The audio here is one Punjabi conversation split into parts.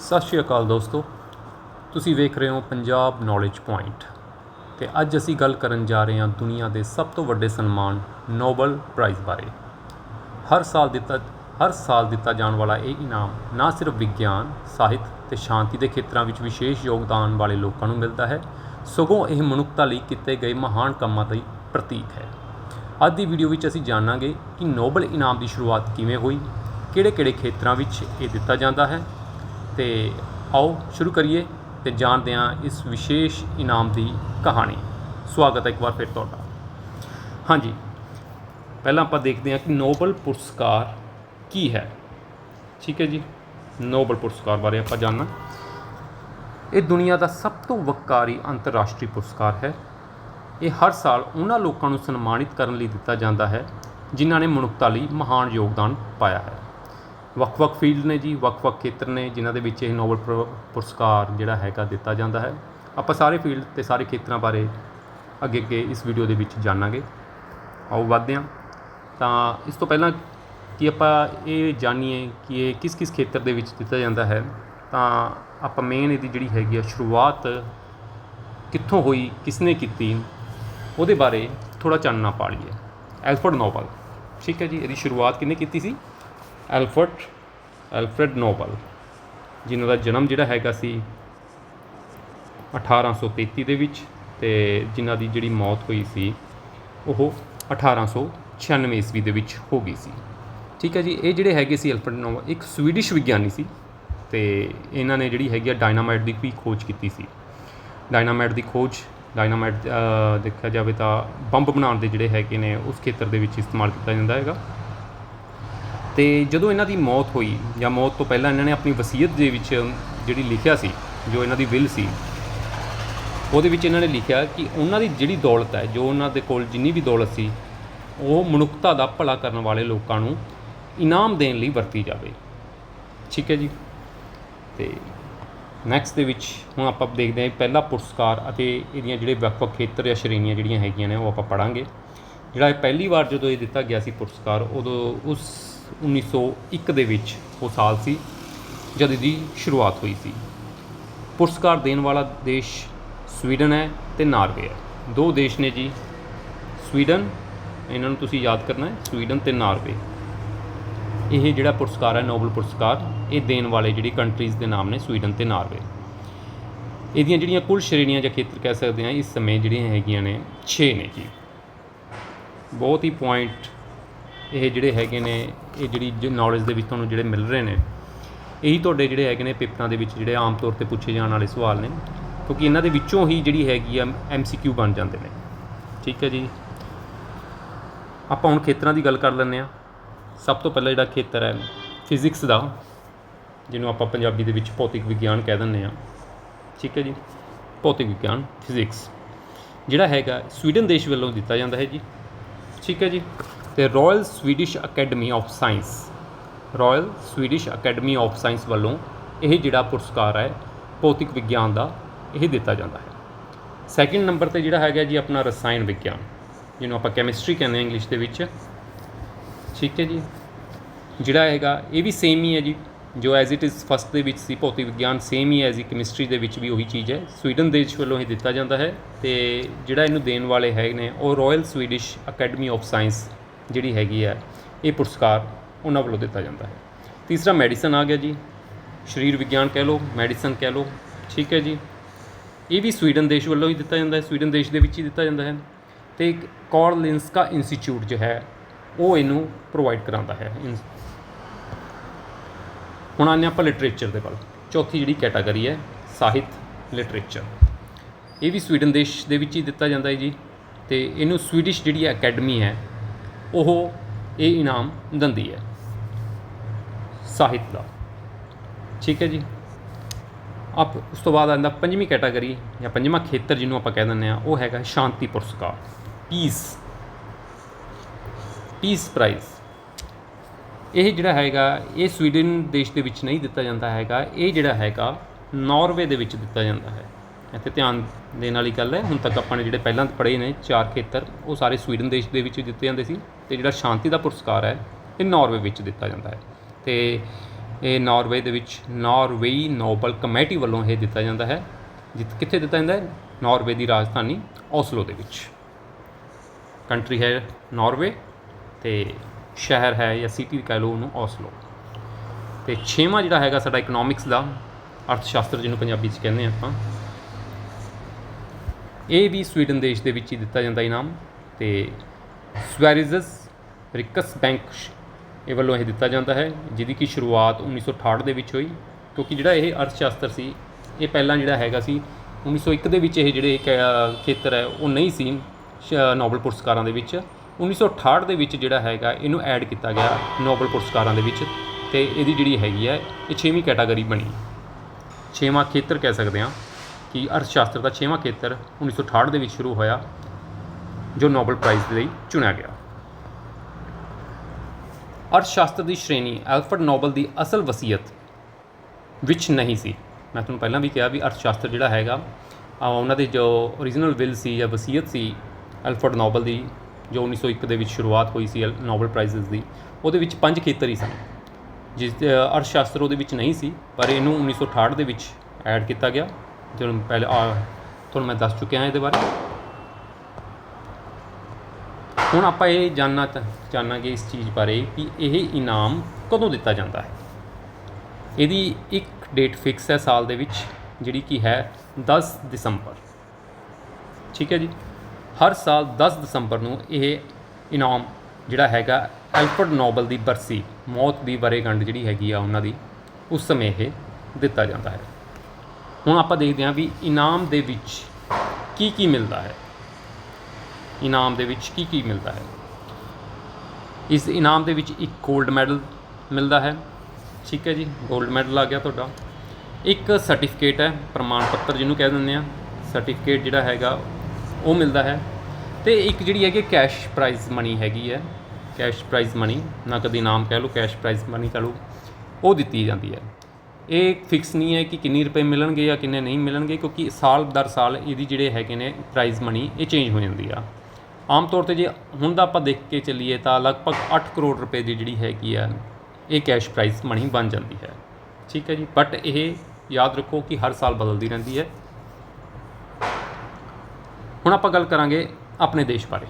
ਸਤਿ ਸ਼੍ਰੀ ਅਕਾਲ ਦੋਸਤੋ। ਤੁਸੀਂ ਵੇਖ ਰਹੇ ਹੋ ਪੰਜਾਬ ਨੌਲੇਜ ਪੁਆਇੰਟ ਤੇ ਅੱਜ ਅਸੀਂ ਗੱਲ ਕਰਨ ਜਾ ਰਹੇ ਹਾਂ ਦੁਨੀਆ ਦੇ ਸਭ ਤੋਂ ਵੱਡੇ ਸਨਮਾਨ ਨੋਬਲ ਪ੍ਰਾਈਜ਼ ਬਾਰੇ। ਹਰ ਸਾਲ ਦਿੱਤਾ, ਹਰ ਸਾਲ ਦਿੱਤਾ ਜਾਣ ਵਾਲਾ ਇਹ ਇਨਾਮ ਨਾ ਸਿਰਫ ਵਿਗਿਆਨ, ਸਾਹਿਤ ਤੇ ਸ਼ਾਂਤੀ ਦੇ ਖੇਤਰਾਂ ਵਿੱਚ ਵਿਸ਼ੇਸ਼ ਯੋਗਦਾਨ ਵਾਲੇ ਲੋਕਾਂ ਨੂੰ ਮਿਲਦਾ ਹੈ, ਸਗੋਂ ਇਹ ਮਨੁੱਖਤਾ ਲਈ ਕੀਤੇ ਗਏ ਮਹਾਨ ਕੰਮਾਂ ਦਾ ਪ੍ਰਤੀਕ ਹੈ। ਅੱਜ ਦੀ ਵੀਡੀਓ ਵਿੱਚ ਅਸੀਂ ਜਾਣਾਂਗੇ ਕਿ ਨੋਬਲ ਇਨਾਮ ਦੀ ਸ਼ੁਰੂਆਤ ਕਿਵੇਂ ਹੋਈ, ਕਿਹੜੇ-ਕਿਹੜੇ ਖੇਤਰਾਂ ਵਿੱਚ ਇਹ ਦਿੱਤਾ ਜਾਂਦਾ ਹੈ ਤੇ ਆਓ ਸ਼ੁਰੂ ਕਰੀਏ ਤੇ ਜਾਣਦੇ ਹਾਂ ਇਸ ਵਿਸ਼ੇਸ਼ ਇਨਾਮ ਦੀ ਕਹਾਣੀ। ਸਵਾਗਤ ਹੈ ਇੱਕ ਵਾਰ ਫਿਰ ਤੁਹਾਡਾ। ਹਾਂਜੀ, ਪਹਿਲਾਂ ਆਪਾਂ ਦੇਖਦੇ ਹਾਂ ਕਿ ਨੋਬਲ ਪੁਰਸਕਾਰ ਕੀ ਹੈ। ਠੀਕ ਹੈ ਜੀ, ਨੋਬਲ ਪੁਰਸਕਾਰ ਬਾਰੇ ਆਪਾਂ ਜਾਣਨਾ। ਇਹ ਦੁਨੀਆ ਦਾ ਸਭ ਤੋਂ ਵਕਾਰੀ ਅੰਤਰਰਾਸ਼ਟਰੀ ਪੁਰਸਕਾਰ ਹੈ। ਇਹ ਹਰ ਸਾਲ ਉਹਨਾਂ ਲੋਕਾਂ ਨੂੰ ਸਨਮਾਨਿਤ ਕਰਨ ਲਈ ਦਿੱਤਾ ਜਾਂਦਾ ਹੈ, ਜਿਨ੍ਹਾਂ ਨੇ ਮਨੁੱਖਤਾ ਲਈ ਮਹਾਨ ਯੋਗਦਾਨ ਪਾਇਆ ਹੈ। ਵੱਖ-ਵੱਖ ਫੀਲਡ ਨੇ ਜੀ, ਵੱਖ-ਵੱਖ ਖੇਤਰ ਨੇ, ਜਿਨ੍ਹਾਂ ਦੇ ਵਿੱਚ ਇਹ ਨੋਬਲ ਪੁਰ- ਪੁਰਸਕਾਰ ਜਿਹੜਾ ਹੈਗਾ ਦਿੱਤਾ ਜਾਂਦਾ ਹੈ। ਆਪਾਂ ਸਾਰੇ ਫੀਲਡ ਤੇ ਸਾਰੇ ਖੇਤਰਾਂ ਬਾਰੇ ਅੱਗੇ-ਅੱਗੇ ਇਸ ਵੀਡੀਓ ਦੇ ਵਿੱਚ ਜਾਣਾਂਗੇ। ਆਓ ਵਧਦੇ ਹਾਂ। ਤਾਂ ਇਸ ਤੋਂ ਪਹਿਲਾਂ ਕਿ ਆਪਾਂ ਇਹ ਜਾਣੀਏ ਕਿ ਇਹ ਕਿਸ-ਕਿਸ ਖੇਤਰ ਦੇ ਵਿੱਚ ਦਿੱਤਾ ਜਾਂਦਾ ਹੈ, ਤਾਂ ਆਪਾਂ ਮੇਨ ਇਹਦੀ ਜਿਹੜੀ ਹੈਗੀ ਆ ਸ਼ੁਰੂਆਤ ਕਿੱਥੋਂ ਹੋਈ, ਕਿਸਨੇ ਕੀਤੀ, ਉਹਦੇ ਬਾਰੇ ਥੋੜਾ ਚਾਨਣਾ ਪਾ ਲਈਏ ਐਲਫਰਡ ਨੋਬਲ ਠੀਕ ਹੈ ਜੀ, ਇਹਦੀ ਸ਼ੁਰੂਆਤ ਕਿਹਨੇ ਕੀਤੀ ਸੀ? ਐਲਫਰਟ ਐਲਫਰਡ ਨੋਬਲ ਜਿਨ੍ਹਾਂ ਦਾ ਜਨਮ ਜਿਹੜਾ ਹੈਗਾ ਸੀ 1833 ਦੇ ਵਿੱਚ ਤੇ ਜਿਨ੍ਹਾਂ ਦੀ ਜਿਹੜੀ ਮੌਤ ਹੋਈ ਸੀ, ਉਹ 1896 ਈਸਵੀ ਦੇ ਵਿੱਚ ਹੋ ਗਈ ਸੀ। ਠੀਕ ਹੈ ਜੀ, ਇਹ ਜਿਹੜੇ ਹੈਗੇ ਸੀ ਐਲਫਰਡ ਨੋਬਲ ਇੱਕ ਸਵੀਡਿਸ਼ ਵਿਗਿਆਨੀ ਸੀ ਤੇ ਇਹਨਾਂ ਨੇ ਜਿਹੜੀ ਹੈਗੀ ਆ ਡਾਇਨਾਮਾਈਟ ਦੀ ਵੀ ਖੋਜ ਕੀਤੀ ਸੀ। ਡਾਇਨਾਮਾਈਟ ਦੀ ਖੋਜ, ਡਾਇਨਾਮਾਈਟ ਦੇਖਿਆ ਜਾਵੇ ਤਾਂ ਬੰਬ ਬਣਾਉਣ ਦੇ ਜਿਹੜੇ ਹੈਗੇ ਨੇ, ਉਸ ਖੇਤਰ ਦੇ ਵਿੱਚ ਇਸਤੇਮਾਲ ਕੀਤਾ ਜਾਂਦਾ ਹੈਗਾ। ਤੇ ਜਦੋਂ ਇਹਨਾਂ ਦੀ ਮੌਤ ਹੋਈ, ਜਾਂ ਮੌਤ ਤੋਂ ਪਹਿਲਾਂ ਇਹਨਾਂ ਨੇ ਆਪਣੀ ਵਸੀਅਤ ਦੇ ਵਿੱਚ ਜਿਹੜੀ ਲਿਖਿਆ ਸੀ, ਜੋ ਇਹਨਾਂ ਦੀ ਵਿਲ ਸੀ, ਉਹਦੇ ਵਿੱਚ ਇਹਨਾਂ ਨੇ ਲਿਖਿਆ ਕਿ ਉਹਨਾਂ ਦੀ ਜਿਹੜੀ ਦੌਲਤ ਹੈ, ਜੋ ਉਹਨਾਂ ਦੇ ਕੋਲ ਜਿੰਨੀ ਵੀ ਦੌਲਤ ਸੀ, ਉਹ ਮਨੁੱਖਤਾ ਦਾ ਭਲਾ ਕਰਨ ਵਾਲੇ ਲੋਕਾਂ ਨੂੰ ਇਨਾਮ ਦੇਣ ਲਈ ਵਰਤੀ ਜਾਵੇ। ਠੀਕ ਹੈ ਜੀ? ਤੇ ਨੈਕਸਟ ਦੇ ਵਿੱਚ ਹੁਣ ਆਪਾਂ ਦੇਖਦੇ ਹਾਂ ਪਹਿਲਾ ਪੁਰਸਕਾਰ ਅਤੇ ਇਹਦੀਆਂ ਜਿਹੜੇ ਵੱਖ-ਵੱਖ ਖੇਤਰ ਜਾਂ ਸ਼੍ਰੇਣੀਆਂ ਜਿਹੜੀਆਂ ਹੈਗੀਆਂ ਨੇ, ਉਹ ਆਪਾਂ ਪੜਾਂਗੇ ਜਿਹੜਾ ਇਹ ਪਹਿਲੀ ਵਾਰ ਜਦੋਂ ਇਹ ਦਿੱਤਾ ਗਿਆ ਸੀ ਪੁਰਸਕਾਰ, ਉਦੋਂ ਉਸ 1901 ਦੇ ਵਿੱਚ ਉਹ ਸਾਲ ਸੀ, ਜਦ ਇਹਦੀ ਸ਼ੁਰੂਆਤ ਹੋਈ ਸੀ। ਪੁਰਸਕਾਰ ਦੇਣ ਵਾਲਾ ਦੇਸ਼ ਸਵੀਡਨ ਹੈ ਤੇ ਨਾਰਵੇ ਹੈ। ਦੋ ਦੇਸ਼ ਨੇ ਜੀ, ਸਵੀਡਨ, ਇਹਨਾਂ ਨੂੰ ਤੁਸੀਂ ਯਾਦ ਕਰਨਾ ਹੈ, ਸਵੀਡਨ ਤੇ ਨਾਰਵੇ। ਇਹ ਜਿਹੜਾ ਪੁਰਸਕਾਰ ਹੈ, ਨੋਬਲ ਪੁਰਸਕਾਰ, ਇਹ ਦੇਣ ਵਾਲੇ ਜਿਹੜੀ ਕੰਟਰੀਜ਼ ਦੇ ਨਾਮ ਨੇ ਸਵੀਡਨ ਤੇ ਨਾਰਵੇ। ਇਹਦੀਆਂ ਜਿਹੜੀਆਂ ਕੁੱਲ ਸ਼੍ਰੇਣੀਆਂ ਜਾਂ ਖੇਤਰ ਕਹਿ ਸਕਦੇ ਹਾਂ, ਇਸ ਸਮੇਂ ਜਿਹੜੀਆਂ ਹੈਗੀਆਂ ਨੇ 6 ਨੇ ਜੀ। ਬਹੁਤ ਹੀ ਪੁਆਇੰਟ ਇਹ ਜਿਹੜੇ ਹੈਗੇ ਨੇ, ਇਹ ਜਿਹੜੀ ਨੌਲੇਜ ਦੇ ਵਿੱਚ ਤੁਹਾਨੂੰ ਜਿਹੜੇ ਮਿਲ ਰਹੇ ਨੇ, ਇਹੀ ਤੁਹਾਡੇ ਜਿਹੜੇ ਹੈਗੇ ਨੇ ਪੇਪਰਾਂ ਦੇ ਵਿੱਚ ਜਿਹੜੇ ਆਮ ਤੌਰ ਤੇ ਪੁੱਛੇ ਜਾਣ ਵਾਲੇ ਸਵਾਲ ਨੇ, ਕਿਉਂਕਿ ਇਹਨਾਂ ਦੇ ਵਿੱਚੋਂ ਹੀ ਜਿਹੜੀ ਹੈਗੀ ਆ ਐਮਸੀਕਿਊ ਬਣ ਜਾਂਦੇ ਨੇ। ਠੀਕ ਹੈ ਜੀ? ਆਪਾਂ ਹੁਣ ਖੇਤਰਾਂ ਦੀ ਗੱਲ ਕਰ ਲੈਂਦੇ ਆ ਸਭ ਤੋਂ ਪਹਿਲਾਂ ਜਿਹੜਾ ਖੇਤਰ ਹੈ ਫਿਜ਼ਿਕਸ ਦਾ, ਜਿਹਨੂੰ ਆਪਾਂ ਪੰਜਾਬੀ ਦੇ ਵਿੱਚ ਭੌਤਿਕ ਵਿਗਿਆਨ ਕਹਿ ਦਿੰਦੇ ਆ ਠੀਕ ਹੈ ਜੀ? ਭੌਤਿਕ ਵਿਗਿਆਨ ਫਿਜ਼ਿਕਸ ਜਿਹੜਾ ਹੈਗਾ, ਸਵੀਡਨ ਦੇਸ਼ ਵੱਲੋਂ ਦਿੱਤਾ ਜਾਂਦਾ ਹੈ ਜੀ। ਠੀਕ ਹੈ ਜੀ? ਤੇ Royal Swedish Academy of Science Royal Swedish Academy of Science ਵੱਲੋਂ ਇਹ ਜਿਹੜਾ ਪੁਰਸਕਾਰ ਹੈ, ਭੌਤਿਕ ਵਿਗਿਆਨ ਦਾ, ਇਹ ਦਿੱਤਾ ਜਾਂਦਾ ਹੈ। ਸੈਕਿੰਡ ਨੰਬਰ ਤੇ ਜਿਹੜਾ ਹੈਗਾ ਜੀ ਆਪਣਾ ਰਸਾਇਣ ਵਿਗਿਆਨ, ਜਿਹਨੂੰ ਆਪਾਂ ਕੈਮਿਸਟਰੀ ਕਹਿੰਦੇ ਹਾਂ ਇੰਗਲਿਸ਼ ਦੇ ਵਿੱਚ। ਠੀਕ ਹੈ ਜੀ। ਜਿਹੜਾ ਹੈਗਾ, ਇਹ ਵੀ ਸੇਮ ਹੀ ਹੈ ਜੀ। ਜੋ ਐਜ਼ ਇਟ ਇਜ਼ ਫਸਟ ਦੇ ਵਿੱਚ ਸੀ, ਭੌਤਿਕ ਵਿਗਿਆਨ ਸੇਮ ਹੀ ਐਜ਼ ਹੀ ਕੈਮਿਸਟਰੀ ਦੇ ਵਿੱਚ ਵੀ ਉਹੀ ਚੀਜ਼ ਹੈ। ਸਵੀਡਨ ਦੇਸ਼ ਵੱਲੋਂ ਇਹ ਦਿੱਤਾ ਜਾਂਦਾ ਹੈ ਤੇ ਜਿਹੜਾ ਇਹਨੂੰ ਦੇਣ ਵਾਲੇ ਹੈਗੇ ਨੇ, ਉਹ Royal Swedish Academy of Science ਜਿਹੜੀ ਹੈਗੀ ਹੈ ਇਹ ਪੁਰਸਕਾਰ ਉਹਨਾਂ ਵੱਲੋਂ ਦਿੱਤਾ ਜਾਂਦਾ ਹੈ। ਤੀਸਰਾ ਮੈਡੀਸਨ ਆ ਗਿਆ ਜੀ। ਸਰੀਰ ਵਿਗਿਆਨ ਕਹਿ ਲਓ, ਮੈਡੀਸਨ ਕਹਿ ਲਓ, ਠੀਕ ਹੈ ਜੀ। ਇਹ ਵੀ ਸਵੀਡਨ ਦੇਸ਼ ਵੱਲੋਂ ਹੀ ਦਿੱਤਾ ਜਾਂਦਾ ਹੈ, ਸਵੀਡਨ ਦੇਸ਼ ਦੇ ਵਿੱਚ ਹੀ ਦਿੱਤਾ ਜਾਂਦਾ ਹੈ ਤੇ ਇੱਕ ਕਾਰਲਿੰਸਕਾ ਇੰਸਟੀਚਿਊਟ ਜੋ ਹੈ, ਉਹ ਇਹਨੂੰ ਪ੍ਰੋਵਾਈਡ ਕਰਾਉਂਦਾ ਹੈ। ਇਨ- ਹੁਣ ਆਉਂਦੇ ਆਪਾਂ ਲਿਟਰੇਚਰ ਦੇ ਵੱਲ। ਚੌਥੀ ਜਿਹੜੀ ਕੈਟਾਗਰੀ ਹੈ, ਸਾਹਿਤ ਲਿਟਰੇਚਰ ਇਹ ਵੀ ਸਵੀਡਨ ਦੇਸ਼ ਦੇ ਵਿੱਚ ਹੀ ਦਿੱਤਾ ਜਾਂਦਾ ਹੈ ਜੀ ਤੇ ਇਹਨੂੰ ਸਵੀਡਿਸ਼ ਜਿਹੜੀ ਅਕੈਡਮੀ ਹੈ ਉਹ ਇਹ ਇਨਾਮ ਦਿੰਦੀ ਹੈ। ਸਾਹਿਤ ਦਾ। ਠੀਕ ਹੈ ਜੀ। ਆਪ ਉਸ ਤੋਂ ਬਾਅਦ ਆਉਂਦਾ ਪੰਜਵੀਂ ਕੈਟਾਗਰੀ ਜਾਂ ਪੰਜਵਾਂ ਖੇਤਰ ਜਿਹਨੂੰ ਆਪਾਂ ਕਹਿ ਦਿੰਦੇ ਆ ਉਹ ਹੈਗਾ ਸ਼ਾਂਤੀ ਪੁਰਸਕਾਰ। ਪੀਸ। Peace prize. ਇਹ ਜਿਹੜਾ ਹੈਗਾ, ਇਹ ਸਵੀਡਨ ਦੇਸ਼ ਦੇ ਵਿੱਚ ਨਹੀਂ ਦਿੱਤਾ ਜਾਂਦਾ ਹੈਗਾ, ਇਹ ਜਿਹੜਾ ਹੈਗਾ ਨਾਰਵੇ ਦੇ ਵਿੱਚ ਦਿੱਤਾ ਜਾਂਦਾ ਹੈ। ਇੱਥੇ ਧਿਆਨ ਦੇਣ ਵਾਲੀ ਗੱਲ ਹੈ, ਹੁਣ ਤੱਕ ਆਪਾਂ ਨੇ ਜਿਹੜੇ ਪਹਿਲਾਂ ਪੜ੍ਹੇ ਨੇ, ਚਾਰ ਖੇਤਰ, ਉਹ ਸਾਰੇ ਸਵੀਡਨ ਦੇਸ਼ ਦੇ ਵਿੱਚ ਦਿੱਤੇ ਜਾਂਦੇ ਸੀ। ਤੇ ਜਿਹੜਾ ਸ਼ਾਂਤੀ ਦਾ ਪੁਰਸਕਾਰ ਹੈ, ਇਹ ਨਾਰਵੇ ਵਿੱਚ ਦਿੱਤਾ ਜਾਂਦਾ ਹੈ। ਤੇ ਇਹ ਨਾਰਵੇ ਦੇ ਵਿੱਚ ਨਾਰਵੇਈ ਨੋਬਲ ਕਮੇਟੀ ਵੱਲੋਂ ਇਹ ਦਿੱਤਾ ਜਾਂਦਾ ਹੈ। ਜਿੱਥੇ ਕਿੱਥੇ ਦਿੱਤਾ ਜਾਂਦਾ ਹੈ? ਨਾਰਵੇ ਦੀ ਰਾਜਧਾਨੀ ਓਸਲੋ ਦੇ ਵਿੱਚ। ਕੰਟਰੀ ਹੈ ਨਾਰਵੇ ਤੇ ਸ਼ਹਿਰ ਹੈ ਜਾਂ ਸਿਟੀ ਕਹਿ ਲਓ ਉਹਨੂੰ ਓਸਲੋ। ਤੇ ਛੇਵਾਂ ਜਿਹੜਾ ਹੈਗਾ ਸਾਡਾ ਇਕਨੋਮਿਕਸ ਦਾ ਅਰਥ ਸ਼ਾਸਤਰ ਜਿਹਨੂੰ ਪੰਜਾਬੀ 'ਚ ਕਹਿੰਦੇ ਆ ਆਪਾਂ, ਇਹ ਵੀ ਸਵੀਡਨ ਦੇਸ਼ ਦੇ ਵਿੱਚ ਹੀ ਦਿੱਤਾ ਜਾਂਦਾ ਇਨਾਮ। ਤੇ ਸਵੈਰਿਜ਼ਸ ਰਿਕਸ ਬੈਂਕ ਇਹ ਵੱਲੋਂ ਇਹ ਦਿੱਤਾ ਜਾਂਦਾ ਹੈ, ਜਿਹਦੀ ਕਿ ਸ਼ੁਰੂਆਤ 1968 ਦੇ ਵਿੱਚ ਹੋਈ, ਕਿਉਂਕਿ ਜਿਹੜਾ ਇਹ ਅਰਥਸ਼ਾਸਤਰ ਸੀ, ਇਹ ਪਹਿਲਾਂ ਜਿਹੜਾ ਹੈਗਾ ਸੀ 1901 ਦੇ ਵਿੱਚ ਇਹ ਜਿਹੜੇ ਕ- ਖੇਤਰ ਹੈ, ਉਹ ਨਹੀਂ ਸੀ, ਸ਼- ਨੋਬਲ ਪੁਰਸਕਾਰਾਂ ਦੇ ਵਿੱਚ। 1968 ਦੇ ਵਿੱਚ ਜਿਹੜਾ ਹੈਗਾ, ਇਹਨੂੰ ਐਡ ਕੀਤਾ ਗਿਆ ਨੋਬਲ ਪੁਰਸਕਾਰਾਂ ਦੇ ਵਿੱਚ, ਤੇ ਇਹਦੀ ਜਿਹੜੀ ਹੈਗੀ ਹੈ, ਇਹ ਛੇਵੀਂ ਕੈਟਾਗਰੀ ਬਣੀ। ਛੇਵਾਂ ਖੇਤਰ ਕਹਿ ਸਕਦੇ ਹਾਂ, ਕਿ ਅਰਥਸ਼ਾਸਤਰ ਦਾ ਛੇਵਾਂ ਖੇਤਰ 1968 ਦੇ ਵਿੱਚ ਸ਼ੁਰੂ ਹੋਇਆ, ਜੋ ਨੋਬਲ ਪ੍ਰਾਈਜ਼ ਦੇ ਲਈ ਚੁਣਿਆ ਗਿਆ। ਅਰਥਸ਼ਾਸਤਰ ਦੀ ਸ਼੍ਰੇਣੀ ਐਲਫਰਡ ਨੋਬਲ ਦੀ ਅਸਲ ਵਸੀਅਤ ਵਿੱਚ ਨਹੀਂ ਸੀ। ਮੈਂ ਤੁਹਾਨੂੰ ਪਹਿਲਾਂ ਵੀ ਕਿਹਾ ਵੀ ਅਰਥਸ਼ਾਸਤਰ ਜਿਹੜਾ ਹੈਗਾ ਉਹਨਾਂ ਦੇ ਜੋ origignal ਵਿਲ ਸੀ ਜਾਂ ਵਸੀਅਤ ਸੀ ਐਲਫਰਡ ਨੋਬਲ ਦੀ, ਜੋ 1901 ਦੇ ਵਿੱਚ ਸ਼ੁਰੂਆਤ ਹੋਈ ਸੀ ਨੋਬਲ ਪ੍ਰਾਈਜ਼ਸ ਦੀ, ਉਹਦੇ ਵਿੱਚ ਪੰਜ ਖੇਤਰ ਹੀ ਸਨ। ਜਿਸ ਅਰਥਸ਼ਾਸਤਰ ਉਹਦੇ ਵਿੱਚ ਨਹੀਂ ਸੀ, ਪਰ ਇਹਨੂੰ 1968 ਦੇ ਵਿੱਚ ਐਡ ਕੀਤਾ ਗਿਆ, ਜਦੋਂ ਪਹਿਲੇ ਤੁਹਾਨੂੰ ਮੈਂ ਦੱਸ ਚੁੱਕਿਆ ਹਾਂ ਇਹਦੇ ਬਾਰੇ। ਹੁਣ ਆਪਾਂ ਇਹ ਜਾਨਣਾ ਚ- ਜਾਣਾਂਗੇ ਇਸ ਚੀਜ਼ ਬਾਰੇ ਕਿ ਇਹ ਇਨਾਮ ਕਦੋਂ ਦਿੱਤਾ ਜਾਂਦਾ ਹੈ? ਇਹਦੀ ਇੱਕ ਡੇਟ ਫਿਕਸ ਹੈ ਸਾਲ ਦੇ ਵਿੱਚ, ਜਿਹੜੀ ਕਿ ਹੈ 10 ਦਸੰਬਰ। ਠੀਕ ਹੈ ਜੀ? ਹਰ ਸਾਲ 10 ਦਸੰਬਰ ਨੂੰ ਇਹ ਇਨਾਮ ਜਿਹੜਾ ਹੈਗਾ ਐਲਫਰਡ ਨੋਬਲ ਦੀ ਬਰਸੀ, ਮੌਤ ਦੀ ਵਰੇਗੰਢ ਜਿਹੜੀ ਹੈਗੀ ਆ ਉਹਨਾਂ ਦੀ, ਉਸ ਸਮੇਂ ਇਹ ਦਿੱਤਾ ਜਾਂਦਾ ਹੈ। ਹੁਣ ਆਪਾਂ ਦੇਖਦੇ ਹਾਂ ਵੀ ਇਨਾਮ ਦੇ ਵਿੱਚ ਕੀ ਕੀ ਮਿਲਦਾ ਹੈ। ਇਨਾਮ ਦੇ ਵਿੱਚ ਕੀ ਕੀ ਮਿਲਦਾ ਹੈ? ਇਸ ਇਨਾਮ ਦੇ ਵਿੱਚ ਇੱਕ 골ਡ ਮੈਡਲ ਮਿਲਦਾ ਹੈ। ਠੀਕ ਹੈ ਜੀ 골ਡ ਮੈਡਲ ਆ ਗਿਆ ਤੁਹਾਡਾ। ਇੱਕ ਸਰਟੀਫਿਕੇਟ ਹੈ, ਪ੍ਰਮਾਣ ਪੱਤਰ ਜਿਹਨੂੰ ਕਹਿ ਦਿੰਦੇ ਆ ਸਰਟੀਫਿਕੇਟ ਜਿਹੜਾ ਹੈਗਾ, ਉਹ ਮਿਲਦਾ ਹੈ। ਤੇ ਇੱਕ ਜਿਹੜੀ ਹੈਗੀ ਕੈਸ਼ ਪ੍ਰਾਈਜ਼ ਮਨੀ ਹੈਗੀ ਹੈ। ਕੈਸ਼ ਪ੍ਰਾਈਜ਼ ਮਨੀ ਨਕਦ ਇਨਾਮ ਕਹਿ ਲਓ ਕੈਸ਼ ਪ੍ਰਾਈਜ਼ ਮਨੀ ਕਹਿ ਲਓ, ਉਹ ਦਿੱਤੀ ਜਾਂਦੀ ਹੈ। ਇਹ ਫਿਕਸ ਨਹੀਂ ਹੈ ਕਿ ਕਿੰਨੀ ਰੁਪਏ ਮਿਲਣਗੇ ਜਾਂ ਕਿੰਨੇ ਨਹੀਂ ਮਿਲਣਗੇ, ਕਿਉਂਕਿ ਸਾਲ ਦਰ ਸਾਲ ਇਹਦੀ ਜਿਹੜੇ ਹੈਗੇ ਨੇ ਪ੍ਰਾਈਜ਼ ਮਨੀ ਇਹ ਚੇਂਜ ਹੋ ਜਾਂਦੀ ਆ। ਆਮ ਤੌਰ ਤੇ ਜੇ ਹੁਣ ਦਾ ਆਪਾਂ ਦੇਖ ਕੇ ਚੱਲੀਏ ਤਾਂ ਲਗਭਗ 8 ਕਰੋੜ ਰੁਪਏ ਦੀ ਜਿਹੜੀ ਹੈਗੀ ਆ, ਇਹ ਕੈਸ਼ ਪ੍ਰਾਈਜ਼ ਮਣੀ ਬਣ ਜਾਂਦੀ ਹੈ। ਠੀਕ ਹੈ ਜੀ? ਬਟ ਇਹ ਯਾਦ ਰੱਖੋ ਕਿ ਹਰ ਸਾਲ ਬਦਲਦੀ ਰਹਿੰਦੀ ਹੈ। ਹੁਣ ਆਪਾਂ ਗੱਲ ਕਰਾਂਗੇ ਆਪਣੇ ਦੇਸ਼ ਬਾਰੇ।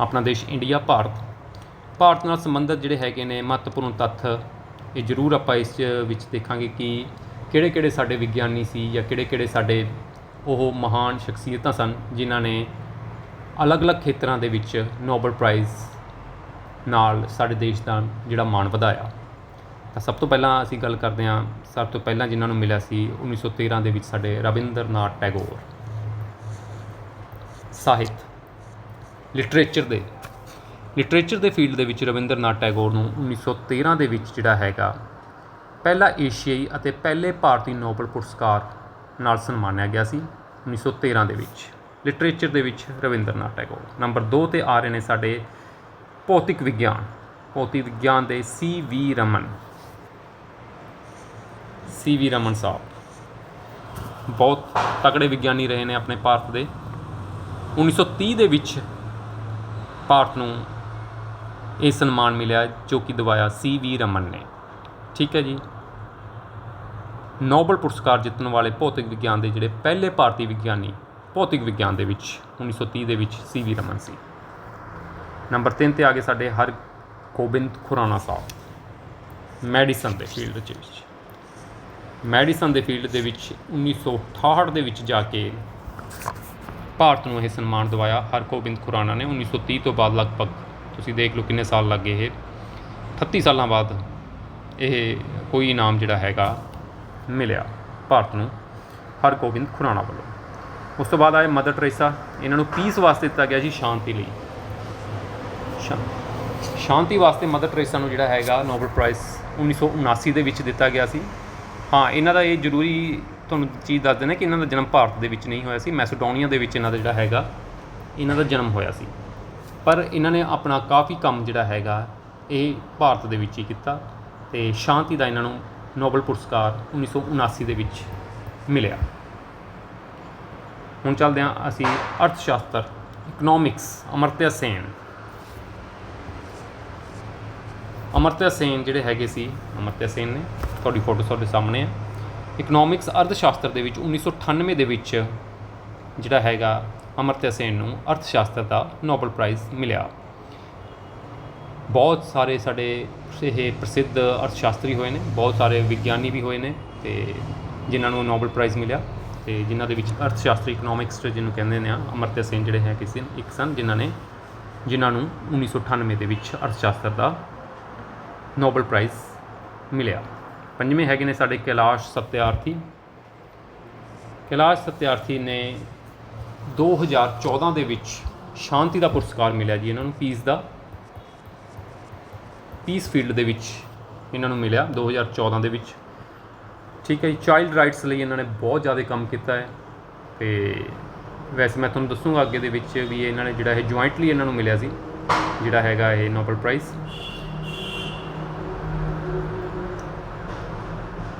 ਆਪਣਾ ਦੇਸ਼ ਇੰਡੀਆ ਭਾਰਤ। ਭਾਰਤ ਨਾਲ ਸੰਬੰਧਿਤ ਜਿਹੜੇ ਹੈਗੇ ਨੇ ਮਹੱਤਵਪੂਰਨ ਤੱਥ, ਇਹ ਜ਼ਰੂਰ ਆਪਾਂ ਇਸ ਵਿੱਚ ਦੇਖਾਂਗੇ ਕਿ ਕਿਹੜੇ ਕਿਹੜੇ ਸਾਡੇ ਵਿਗਿਆਨੀ ਸੀ ਜਾਂ ਕਿਹੜੇ ਕਿਹੜੇ ਸਾਡੇ ਉਹ ਮਹਾਨ ਸ਼ਖਸੀਅਤਾਂ ਸਨ, ਜਿਨ੍ਹਾਂ ਨੇ ਅਲੱਗ-ਅਲੱਗ ਖੇਤਰਾਂ ਦੇ ਵਿੱਚ ਨੋਬਲ ਪ੍ਰਾਈਜ਼ ਨਾਲ ਸਾਡੇ ਦੇਸ਼ ਦਾ ਜਿਹੜਾ ਮਾਣ ਵਧਾਇਆ। ਤਾਂ ਸਭ ਤੋਂ ਪਹਿਲਾਂ ਅਸੀਂ ਗੱਲ ਕਰਦੇ ਹਾਂ, ਸਭ ਤੋਂ ਪਹਿਲਾਂ ਜਿਨ੍ਹਾਂ ਨੂੰ ਮਿਲਿਆ ਸੀ 1913 ਦੇ ਵਿੱਚ ਸਾਡੇ ਰਵਿੰਦਰਨਾਥ ਟੈਗੋਰ। ਸਾਹਿਤ, ਲਿਟਰੇਚਰ ਦੇ। ਲਿਟਰੇਚਰ ਦੇ ਫੀਲਡ ਦੇ ਵਿੱਚ ਰਵਿੰਦਰਨਾਥ ਟੈਗੋਰ ਨੂੰ 1913 ਦੇ ਵਿੱਚ ਜਿਹੜਾ ਹੈਗਾ, ਪਹਿਲਾ ਏਸ਼ੀਆਈ ਅਤੇ ਪਹਿਲੇ ਭਾਰਤੀ ਨੋਬਲ ਪੁਰਸਕਾਰ ਨਾਲ ਸਨਮਾਨਿਆ ਗਿਆ ਸੀ 1913 ਦੇ ਵਿੱਚ। ਲਿਟਰੇਚਰ ਦੇ ਵਿੱਚ ਰਵਿੰਦਰਨਾਥ ਟੈਗੋਰ। ਨੰਬਰ 2 ਤੇ ਆ ਰਹੇ ਨੇ ਸਾਡੇ ਭੌਤਿਕ ਵਿਗਿਆਨ। ਭੌਤਿਕ ਵਿਗਿਆਨ ਦੇ ਸੀ ਵੀ ਰਮਨ। ਸੀ ਵੀ ਰਮਨ ਸਾਹਿਬ। ਬਹੁਤ ਤਕੜੇ ਵਿਗਿਆਨੀ ਰਹੇ ਨੇ ਆਪਣੇ ਭਾਰਤ ਦੇ। 1930 ਦੇ ਵਿੱਚ ਭਾਰਤ ਨੂੰ ਇਹ ਸਨਮਾਨ ਮਿਲਿਆ ਜੋ ਕਿ ਦਿਵਾਇਆ ਸੀ ਵੀ ਰਮਨ ਨੇ। ਠੀਕ ਹੈ ਜੀ। ਨੋਬਲ ਪੁਰਸਕਾਰ ਜਿੱਤਣ ਵਾਲੇ ਭੌਤਿਕ ਵਿਗਿਆਨ ਦੇ ਜਿਹੜੇ ਪਹਿਲੇ ਭਾਰਤੀ ਵਿਗਿਆਨੀ ਭੌਤਿਕ ਵਿਗਿਆਨ ਦੇ ਵਿੱਚ 1930 ਦੇ ਵਿੱਚ ਸੀ ਵੀ ਰਮਨ ਸੀ। ਨੰਬਰ 3 ਤੇ ਆ ਗਏ ਸਾਡੇ ਹਰ ਗੋਬਿੰਦ ਖੁਰਾਨਾ ਸਾਹਿਬ, ਮੈਡੀਸਨ ਦੇ ਫੀਲਡ ਚ ਵਿੱਚ। ਮੈਡੀਸਨ ਦੇ ਫੀਲਡ ਦੇ ਵਿੱਚ 1968 ਦੇ ਵਿੱਚ ਜਾ ਕੇ ਭਾਰਤ ਨੂੰ ਇਹ ਸਨਮਾਨ ਦਿਵਾਇਆ ਹਰਗੋਬਿੰਦ ਖੁਰਾਣਾ ਨੇ। 1930 ਤੋਂ ਬਾਅਦ ਲਗਭਗ, ਤੁਸੀਂ ਦੇਖ ਲਓ ਕਿੰਨੇ ਸਾਲ ਲੱਗੇ ਇਹ। 38 ਸਾਲਾਂ ਬਾਅਦ ਇਹ ਕੋਈ ਇਨਾਮ ਜਿਹੜਾ ਹੈਗਾ ਮਿਲਿਆ ਭਾਰਤ ਨੂੰ ਹਰਗੋਬਿੰਦ ਖੁਰਾਣਾ ਵੱਲੋਂ। ਉਸ ਤੋਂ ਬਾਅਦ ਆਏ ਮਦਰ ਟਰੇਸਾ। ਇਹਨਾਂ ਨੂੰ ਪੀਸ ਵਾਸਤੇ ਦਿੱਤਾ ਗਿਆ ਜੀ ਸ਼ਾਂਤੀ ਲਈ। ਸ਼ਾ- ਸ਼ਾਂਤੀ ਵਾਸਤੇ ਮਦਰ ਟਰੇਸਾ ਨੂੰ ਜਿਹੜਾ ਹੈਗਾ ਨੋਬਲ ਪ੍ਰਾਈਜ਼ 1979 ਦੇ ਵਿੱਚ ਦਿੱਤਾ ਗਿਆ ਸੀ। ਹਾਂ, ਇਹਨਾਂ ਦਾ ਇਹ ਜ਼ਰੂਰੀ ਤੁਹਾਨੂੰ ਚੀਜ਼ ਦੱਸ ਦੇਣਾ ਕਿ ਇਹਨਾਂ ਦਾ ਜਨਮ ਭਾਰਤ ਦੇ ਵਿੱਚ ਨਹੀਂ ਹੋਇਆ ਸੀ, ਮੈਸੇਡੋਨੀਆ ਦੇ ਵਿੱਚ ਇਹਨਾਂ ਦਾ ਜਿਹੜਾ ਹੈਗਾ, ਇਹਨਾਂ ਦਾ ਜਨਮ ਹੋਇਆ ਸੀ। ਪਰ ਇਹਨਾਂ ਨੇ ਆਪਣਾ ਕਾਫੀ ਕੰਮ ਜਿਹੜਾ ਹੈਗਾ, ਇਹ ਭਾਰਤ ਦੇ ਵਿੱਚ ਹੀ ਕੀਤਾ ਤੇ ਸ਼ਾਂਤੀ ਦਾ ਇਹਨਾਂ ਨੂੰ ਨੋਬਲ ਪੁਰਸਕਾਰ 1979 ਦੇ ਵਿੱਚ ਮਿਲਿਆ। ਹੁਣ ਚੱਲਦੇ ਹਾਂ ਅਸੀਂ ਅਰਥ ਸ਼ਾਸਤਰ ਇਕਨੋਮਿਕਸ ਅਮਰਤਿਆ ਸੇਨ। ਅਮਰਤਿਆ ਸੇਨ ਜਿਹੜੇ ਹੈਗੇ ਸੀ, ਅਮਰਤਿਆ ਸੇਨ ਨੇ, ਤੁਹਾਡੀ ਫੋਟੋ ਤੁਹਾਡੇ ਸਾਹਮਣੇ ਹੈ ਇਕਨੋਮਿਕਸ ਅਰਥ ਸ਼ਾਸਤਰ ਦੇ ਵਿੱਚ 1998 ਦੇ ਵਿੱਚ ਜਿਹੜਾ ਹੈਗਾ ਅਮਰਤਿਆ ਸੇਨ ਨੂੰ ਅਰਥ ਸ਼ਾਸਤਰ ਦਾ ਨੋਬਲ ਪ੍ਰਾਈਜ਼ ਮਿਲਿਆ। ਬਹੁਤ ਸਾਰੇ ਸਾਡੇ ਇਹ ਪ੍ਰਸਿੱਧ ਅਰਥ ਸ਼ਾਸਤਰੀ ਹੋਏ ਨੇ, ਬਹੁਤ ਸਾਰੇ ਵਿਗਿਆਨੀ ਵੀ ਹੋਏ ਨੇ ਤੇ ਜਿਨ੍ਹਾਂ ਨੂੰ ਨੋਬਲ ਪ੍ਰਾਈਜ਼ ਮਿਲਿਆ। ਤੇ ਜਿਨ੍ਹਾਂ ਦੇ ਵਿੱਚ ਅਰਥ ਸ਼ਾਸਤਰੀ ਇਕਨੋਮਿਕਸ ਜਿਹਨੂੰ ਕਹਿੰਦੇ ਨੇ ਆ, ਅਮਰਤਿਆ ਸੇਨ ਜਿਹੜੇ ਹੈ ਕਿਸੇ ਇੱਕ ਸਨ ਜਿਨ੍ਹਾਂ ਨੇ, ਜਿਨ੍ਹਾਂ ਨੂੰ 1998 ਦੇ ਵਿੱਚ ਅਰਥ ਸ਼ਾਸਤਰ ਦਾ ਨੋਬਲ ਪ੍ਰਾਈਜ਼ ਮਿਲਿਆ। ਪੰਜਵੇਂ ਹੈਗੇ ਨੇ ਸਾਡੇ ਕੈਲਾਸ਼ ਸਤਿਆਰਥੀ। ਕੈਲਾਸ਼ ਸਤਿਆਰਥੀ ਨੇ 2014 ਦੇ ਵਿੱਚ ਸ਼ਾਂਤੀ ਦਾ ਪੁਰਸਕਾਰ ਮਿਲਿਆ ਜੀ ਇਹਨਾਂ ਨੂੰ ਪੀਸ ਦਾ। ਪੀਸ ਫੀਲਡ ਦੇ ਵਿੱਚ ਇਹਨਾਂ ਨੂੰ ਮਿਲਿਆ 2014 ਦੇ ਵਿੱਚ। ਠੀਕ ਹੈ ਜੀ ਚਾਈਲਡ ਰਾਈਟਸ ਲਈ ਇਹਨਾਂ ਨੇ ਬਹੁਤ ਜ਼ਿਆਦਾ ਕੰਮ ਕੀਤਾ ਹੈ ਤੇ ਵੈਸੇ ਮੈਂ ਤੁਹਾਨੂੰ ਦੱਸੂਗਾ ਅੱਗੇ ਦੇ ਵਿੱਚ ਵੀ ਇਹਨਾਂ ਨੇ ਜਿਹੜਾ ਇਹ ਜੁਆਇੰਟਲੀ ਇਹਨਾਂ ਨੂੰ ਮਿਲਿਆ ਸੀ, ਜਿਹੜਾ ਹੈਗਾ ਇਹ ਨੋਬਲ ਪ੍ਰਾਈਜ਼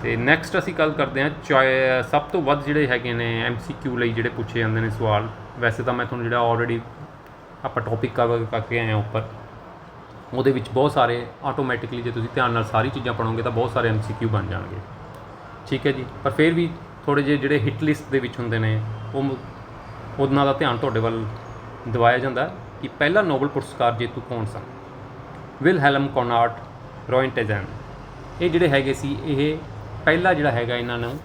ਤੇ ਨੈਕਸਟ ਅਸੀਂ ਗੱਲ ਕਰਦੇ ਹਾਂ ਚਾਏ ਸਭ ਤੋਂ ਵੱਧ ਜਿਹੜੇ ਹੈਗੇ ਨੇ ਐਮਸੀਕਿਊ ਲਈ ਜਿਹੜੇ ਪੁੱਛੇ ਜਾਂਦੇ ਨੇ ਸਵਾਲ। ਵੈਸੇ ਤਾਂ ਮੈਂ ਤੁਹਾਨੂੰ ਜਿਹੜਾ ਆਲਰੇਡੀ ਆਪਾਂ ਟੌਪਿਕ ਕਵਰ ਕਰਕੇ ਆਏ ਹਾਂ ਉੱਪਰ, ਉਹਦੇ ਵਿੱਚ ਬਹੁਤ ਸਾਰੇ ਆਟੋਮੈਟਿਕਲੀ ਜੇ ਤੁਸੀਂ ਧਿਆਨ ਨਾਲ ਸਾਰੀ ਚੀਜ਼ਾਂ ਪੜੋਗੇ ਤਾਂ ਬਹੁਤ ਸਾਰੇ ਐਮਸੀਕਿਊ ਬਣ ਜਾਣਗੇ। ਠੀਕ ਹੈ ਜੀ। ਪਰ ਫਿਰ ਵੀ ਥੋੜੇ ਜਿਹੇ ਜਿਹੜੇ ਹਿੱਟ ਲਿਸਟ ਦੇ ਵਿੱਚ ਹੁੰਦੇ ਨੇ, ਉਹ ਉਹਨਾਂ ਦਾ ਧਿਆਨ ਤੁਹਾਡੇ ਵੱਲ ਦਿਵਾਇਆ ਜਾਂਦਾ ਕਿ ਪਹਿਲਾ ਨੋਬਲ ਪੁਰਸਕਾਰ ਜੇਤੂ ਕੌਣ ਸਨ? ਵਿਲਹੈਲਮ ਕੋਨਾਰਟ ਰੋਇੰਟੇਜ਼ਨ ਇਹ ਜਿਹੜੇ ਹੈਗੇ ਸੀ, ਇਹ ਪਹਿਲਾ ਜਿਹੜਾ ਹੈਗਾ ਇਹਨਾਂ ਨੂੰ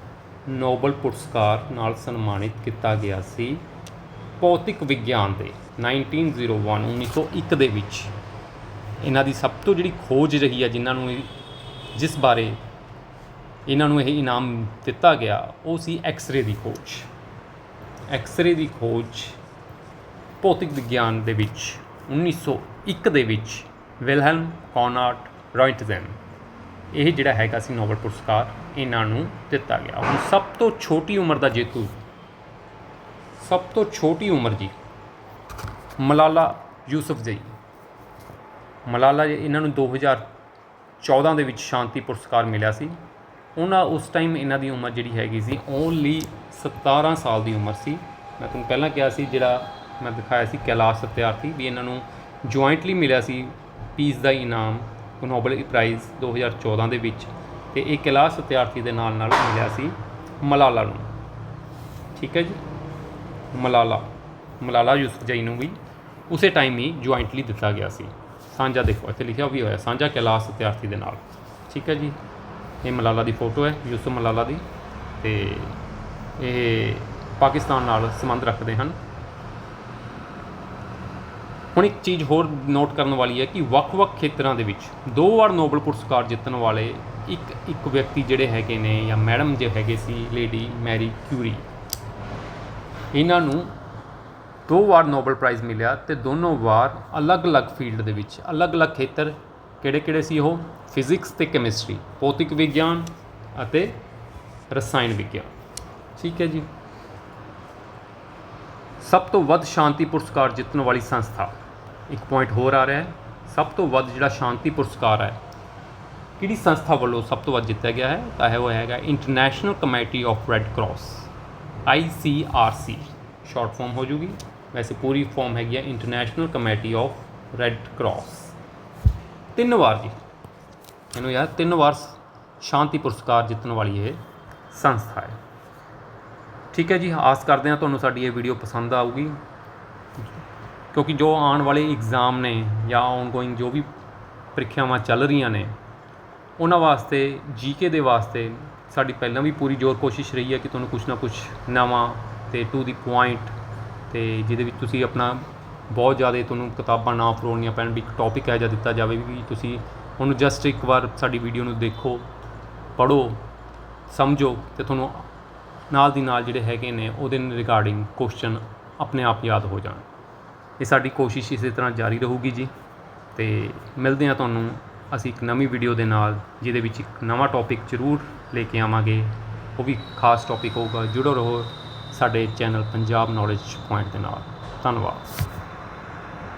ਨੋਬਲ ਪੁਰਸਕਾਰ ਨਾਲ ਸਨਮਾਨਿਤ ਕੀਤਾ ਗਿਆ ਸੀ ਭੌਤਿਕ ਵਿਗਿਆਨ ਦੇ 1901 1901 ਦੇ ਵਿੱਚ। ਇਹਨਾਂ ਦੀ ਸਭ ਤੋਂ ਜਿਹੜੀ ਖੋਜ ਰਹੀ ਹੈ, ਜਿਨ੍ਹਾਂ ਨੂੰ ਜਿਸ ਬਾਰੇ ਇਹਨਾਂ ਨੂੰ ਇਹ ਇਨਾਮ ਦਿੱਤਾ ਗਿਆ, ਉਹ ਸੀ ਐਕਸ-ਰੇ ਦੀ ਖੋਜ। ਐਕਸ-ਰੇ ਦੀ ਖੋਜ ਭੌਤਿਕ ਵਿਗਿਆਨ ਦੇ ਵਿੱਚ 1901 ਦੇ ਵਿੱਚ ਵਿਲਹਲਮ ਕੋਨਾਰਟ ਰੋਇੰਟਜ਼ਨ। ਇਹ ਜਿਹੜਾ ਹੈਗਾ ਸੀ ਨੋਬਲ ਪੁਰਸਕਾਰ, ਇਹਨਾਂ ਨੂੰ ਦਿੱਤਾ ਗਿਆ। ਹੁਣ ਸਭ ਤੋਂ ਛੋਟੀ ਉਮਰ ਦਾ ਜੇਤੂ, ਸਭ ਤੋਂ ਛੋਟੀ ਉਮਰ ਜੀ, ਮਲਾਲਾ ਯੂਸਫ ਜੀ ਮਲਾਲਾ ਜੀ, ਇਹਨਾਂ ਨੂੰ 2014 ਦੇ ਵਿੱਚ ਸ਼ਾਂਤੀ ਪੁਰਸਕਾਰ ਮਿਲਿਆ ਸੀ। ਉਹਨਾਂ ਉਸ ਟਾਈਮ ਇਹਨਾਂ ਦੀ ਉਮਰ ਜਿਹੜੀ ਹੈਗੀ ਸੀ ਓਨਲੀ 17 ਸਾਲ ਦੀ ਉਮਰ ਸੀ। ਮੈਂ ਤੁਹਾਨੂੰ ਪਹਿਲਾਂ ਕਿਹਾ ਸੀ, ਜਿਹੜਾ ਮੈਂ ਦਿਖਾਇਆ ਸੀ, ਕੈਲਾਸ਼ ਸਤਿਆਰਥੀ, ਵੀ ਇਹਨਾਂ ਨੂੰ ਜੁਆਇੰਟਲੀ ਮਿਲਿਆ ਸੀ ਪੀਸ ਦਾ ਇਨਾਮ ਨੋਬਲ ਪ੍ਰਾਈਜ਼ 2014 ਦੇ ਵਿੱਚ। ਤੇ ਇਹ ਕੈਲਾਸ਼ ਸਤਿਆਰਥੀ ਦੇ ਨਾਲ ਨਾਲ ਮਿਲਿਆ ਸੀ ਮਲਾਲਾ ਨੂੰ। ਠੀਕ ਹੈ ਜੀ? ਮਲਾਲਾ ਮਲਾਲਾ ਯੂਸਫਜਈ ਨੂੰ ਵੀ ਉਸੇ ਟਾਈਮ ਹੀ ਜੁਆਇੰਟਲੀ ਦਿੱਤਾ ਗਿਆ ਸੀ। ਸਾਂਝਾ ਦੇਖੋ, ਇੱਥੇ ਲਿਖਿਆ ਵੀ ਹੋਇਆ, ਸਾਂਝਾ ਕੈਲਾਸ਼ ਸਤਿਆਰਥੀ ਦੇ ਨਾਲ। ਠੀਕ ਹੈ ਜੀ? ਇਹ ਮਲਾਲਾ ਦੀ ਫੋਟੋ ਹੈ, ਯੂਸਫ ਮਲਾਲਾ ਦੀ ਤੇ ਇਹ ਪਾਕਿਸਤਾਨ ਨਾਲ ਸੰਬੰਧ ਰੱਖਦੇ ਹਨ। ਹੁਣ ਇੱਕ ਚੀਜ਼ ਹੋਰ ਨੋਟ ਕਰਨ ਵਾਲੀ ਹੈ ਕਿ ਵੱਖ-ਵੱਖ ਖੇਤਰਾਂ ਦੇ ਵਿੱਚ ਦੋ ਵਾਰ ਨੋਬਲ ਪੁਰਸਕਾਰ ਜਿੱਤਣ ਵਾਲੇ ਇੱਕ ਇੱਕ ਵਿਅਕਤੀ ਜਿਹੜੇ ਹੈਗੇ ਨੇ ਜਾਂ ਮੈਡਮ ਜੇ ਹੈਗੇ ਸੀ ਲੇਡੀ ਮੈਰੀ ਕਿਊਰੀ ਇਹਨਾਂ ਨੂੰ ਦੋ ਵਾਰ ਨੋਬਲ ਪ੍ਰਾਈਜ਼ ਮਿਲਿਆ ਤੇ ਦੋਨੋਂ ਵਾਰ ਅਲੱਗ-ਅਲੱਗ ਫੀਲਡ ਦੇ ਵਿੱਚ, ਅਲੱਗ-ਅਲੱਗ ਖੇਤਰ ਕਿਹੜੇ-ਕਿਹੜੇ ਸੀ ਉਹ? ਫਿਜ਼ਿਕਸ ਤੇ ਕੈਮਿਸਟਰੀ ਭੌਤਿਕ ਵਿਗਿਆਨ ਅਤੇ ਰਸਾਇਣ ਵਿਗਿਆਨ। ਠੀਕ ਹੈ ਜੀ। ਸਭ ਤੋਂ ਵੱਧ ਸ਼ਾਂਤੀ ਪੁਰਸਕਾਰ ਜਿੱਤਣ ਵਾਲੀ ਸੰਸਥਾ। ਇੱਕ ਪੁਆਇੰਟ ਹੋਰ ਆ ਰਿਹਾ ਹੈ। ਸਭ ਤੋਂ ਵੱਧ ਜਿਹੜਾ ਸ਼ਾਂਤੀ ਪੁਰਸਕਾਰ ਹੈ, ਕਿਹੜੀ ਸੰਸਥਾ ਵੱਲੋਂ ਸਭ ਤੋਂ ਵੱਧ ਜਿੱਤਿਆ ਗਿਆ ਹੈ? ਤਾਂ ਹੈ ਉਹ ਹੈਗਾ International Committee of Red Cross ICRC short form ਹੋ ਜੂਗੀ। ਵੈਸੇ ਪੂਰੀ ਫਾਰਮ ਹੈਗੀ ਹੈ International Committee of Red Cross ਤਿੰਨ ਵਾਰ ਜੀ। ਇਹਨੂੰ ਯਾਰ ਤਿੰਨ ਵਾਰ ਸ਼ਾਂਤੀ ਪੁਰਸਕਾਰ ਜਿੱਤਣ ਵਾਲੀ ਇਹ ਸੰਸਥਾ ਹੈ। ਠੀਕ ਹੈ ਜੀ, ਆਸ ਕਰਦੇ ਹਾਂ ਤੁਹਾਨੂੰ ਸਾਡੀ ਇਹ ਵੀਡੀਓ ਪਸੰਦ ਆਊਗੀ। ਕਿਉਂਕਿ ਜੋ ਆਉਣ ਵਾਲੇ ਇਗਜ਼ਾਮ ਨੇ ਜਾਂ ਆਨਗੋਇੰਗ ਜੋ ਵੀ ਪ੍ਰੀਖਿਆਵਾਂ ਚੱਲ ਰਹੀਆਂ ਨੇ, ਉਹਨਾਂ ਵਾਸਤੇ ਜੀਕੇ ਦੇ ਵਾਸਤੇ ਸਾਡੀ ਪਹਿਲਾਂ ਵੀ ਪੂਰੀ ਜ਼ੋਰ ਕੋਸ਼ਿਸ਼ ਰਹੀ ਹੈ ਕਿ ਤੁਹਾਨੂੰ ਕੁਝ ਨਾ ਕੁਝ ਨਵਾਂ ਤੇ ਟੂ ਦੀ ਪੁਆਇੰਟ ਤੇ ਜਿਹਦੇ ਵਿੱਚ ਤੁਸੀਂ ਆਪਣਾ ਬਹੁਤ ਜ਼ਿਆਦਾ ਤੁਹਾਨੂੰ ਕਿਤਾਬਾਂ ਨਾ ਫਰੋਲਣੀਆਂ ਪੈਣ, ਵੀ ਇੱਕ ਟੌਪਿਕ ਹੈ ਜਾਂ ਦਿੱਤਾ ਜਾਵੇ ਵੀ ਤੁਸੀਂ ਉਹਨੂੰ ਜਸਟ ਇੱਕ ਵਾਰ ਸਾਡੀ ਵੀਡੀਓ ਨੂੰ ਦੇਖੋ, ਪੜ੍ਹੋ, ਸਮਝੋ ਤੇ ਤੁਹਾਨੂੰ ਨਾਲ ਦੀ ਨਾਲ ਜਿਹੜੇ ਹੈਗੇ ਨੇ ਉਹਦੇ ਰਿਗਾਰਡਿੰਗ ਕੁਐਸਚਨ ਆਪਣੇ ਆਪ ਯਾਦ ਹੋ ਜਾਣ। ਇਹ ਸਾਡੀ ਕੋਸ਼ਿਸ਼ ਇਸੇ ਤਰ੍ਹਾਂ ਜਾਰੀ ਰਹੂਗੀ ਜੀ ਤੇ ਮਿਲਦੇ ਹਾਂ ਤੁਹਾਨੂੰ, ਅਸੀਂ ਇੱਕ ਨਵੀਂ ਵੀਡੀਓ ਦੇ ਨਾਲ, ਜਿਹਦੇ ਵਿੱਚ ਇੱਕ ਨਵਾਂ ਟੌਪਿਕ ਜ਼ਰੂਰ ਲੈ ਕੇ ਆਵਾਂਗੇ। ਉਹ ਵੀ ਖਾਸ ਟੌਪਿਕ ਹੋਊਗਾ, ਜੁੜੋ ਰਹੋ ਸਾਡੇ ਚੈਨਲ ਪੰਜਾਬ ਨੌਲੇਜ ਪੁਆਇੰਟ ਦੇ ਨਾਲ। ਧੰਨਵਾਦ।